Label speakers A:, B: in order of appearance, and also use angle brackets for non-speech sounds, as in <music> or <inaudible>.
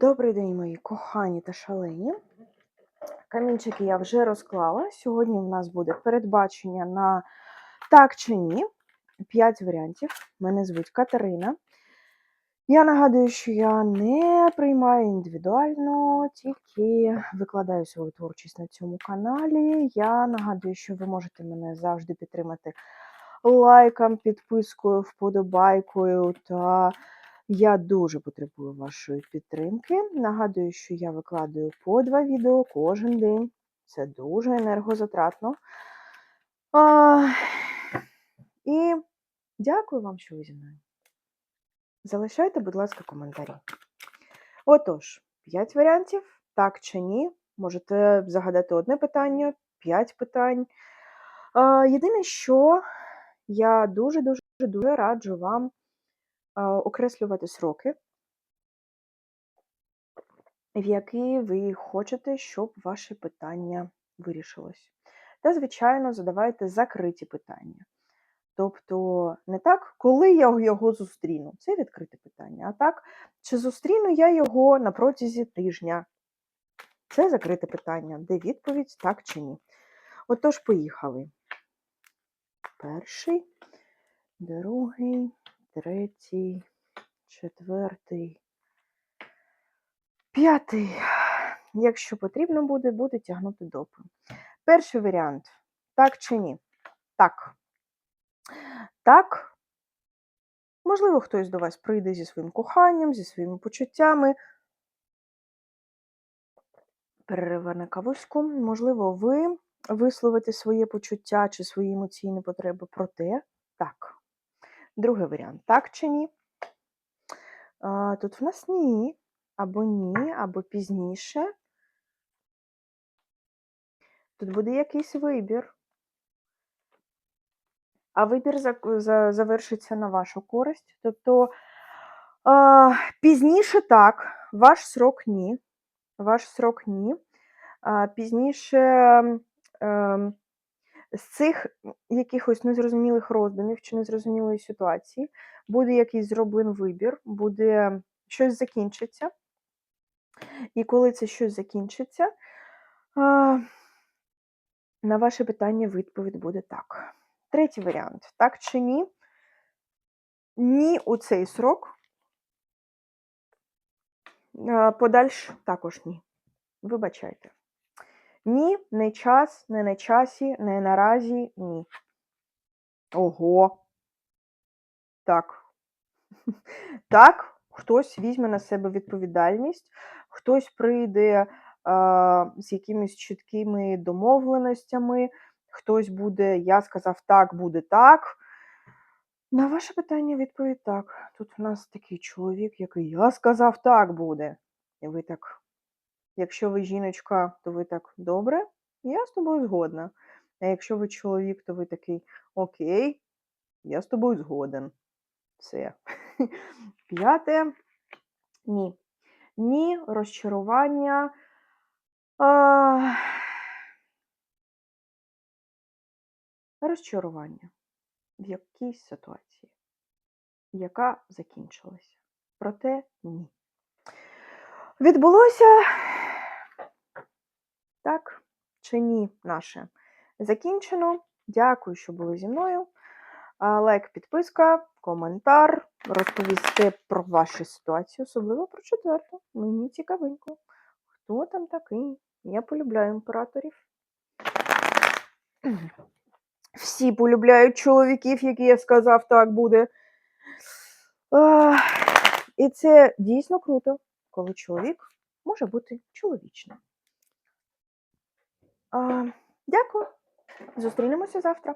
A: Добрий день, мої кохані та шалені. Камінчики я вже розклала. Сьогодні в нас буде передбачення на так чи ні. П'ять варіантів. Мене звуть Катерина. Я нагадую, що я не приймаю індивідуально, тільки викладаю свою творчість на цьому каналі. Я нагадую, що ви можете мене завжди підтримати лайком, підпискою, вподобайкою та я дуже потребую вашої підтримки. Нагадую, що я викладаю по два відео кожен день. Це дуже енергозатратно. А, і дякую вам, що ви зі мною. Залишайте, будь ласка, коментарі. Отож, 5 варіантів, так чи ні. Можете загадати одне питання, 5 питань. Єдине, що я дуже-дуже дуже раджу вам окреслювати сроки, в які ви хочете, щоб ваше питання вирішилось. Та, звичайно, задавайте закриті питання. Тобто, не так, коли я його зустріну, це відкрите питання. А так, чи зустріну я його на протязі тижня? Це закрите питання, де відповідь так чи ні. Отож, поїхали. Перший, другий, третій, четвертий, п'ятий. Якщо потрібно буде, буде тягнути допи. Перший варіант так чи ні? Так. Так. Можливо, хтось до вас прийде зі своїм коханням, зі своїми почуттями. Перерива на кавуську. Можливо, ви висловите своє почуття чи свої емоційні потреби. Проте так. Другий варіант так чи ні? Тут в нас ні, або ні, або пізніше. Тут буде якийсь вибір. А вибір за- за- завершиться на вашу користь. Тобто пізніше так, ваш срок ні. Ваш срок ні. Пізніше ем, з цих якихось незрозумілих роздумів чи незрозумілої ситуації буде якийсь зроблений вибір, буде щось закінчиться. І коли це щось закінчиться, на ваше питання відповідь буде так. Третій варіант: так чи ні? Ні у цей срок. Подальш також ні. Вибачайте. Ні, не час, не на часі, не наразі, ні. Ого. Так. <laughs> Так, хтось візьме на себе відповідальність, хтось прийде а, з якимись чіткими домовленостями, хтось буде, я сказав так, буде так. На ваше питання відповідь так. Тут в нас такий чоловік, який я сказав так буде. І ви так, якщо ви жіночка, то ви так добре, я з тобою згодна. А якщо ви чоловік, то ви такий окей, я з тобою згоден. Все. <laughs> П'яте. Ні. Ні, розчарування. А... Розчарування в якійсь ситуації, яка закінчилася. Проте ні. Відбулося так чи ні наше закінчено. Дякую, що були зі мною. Лайк, підписка, коментар, розповісти про вашу ситуацію, особливо про четверту. Мені цікавенько. Хто там такий? Я полюбляю імператорів. <clears throat> Всі полюбляють чоловіків, які я сказав, так буде. І це дійсно круто, коли чоловік може бути чоловічним. Дякую. Зустрінемося завтра.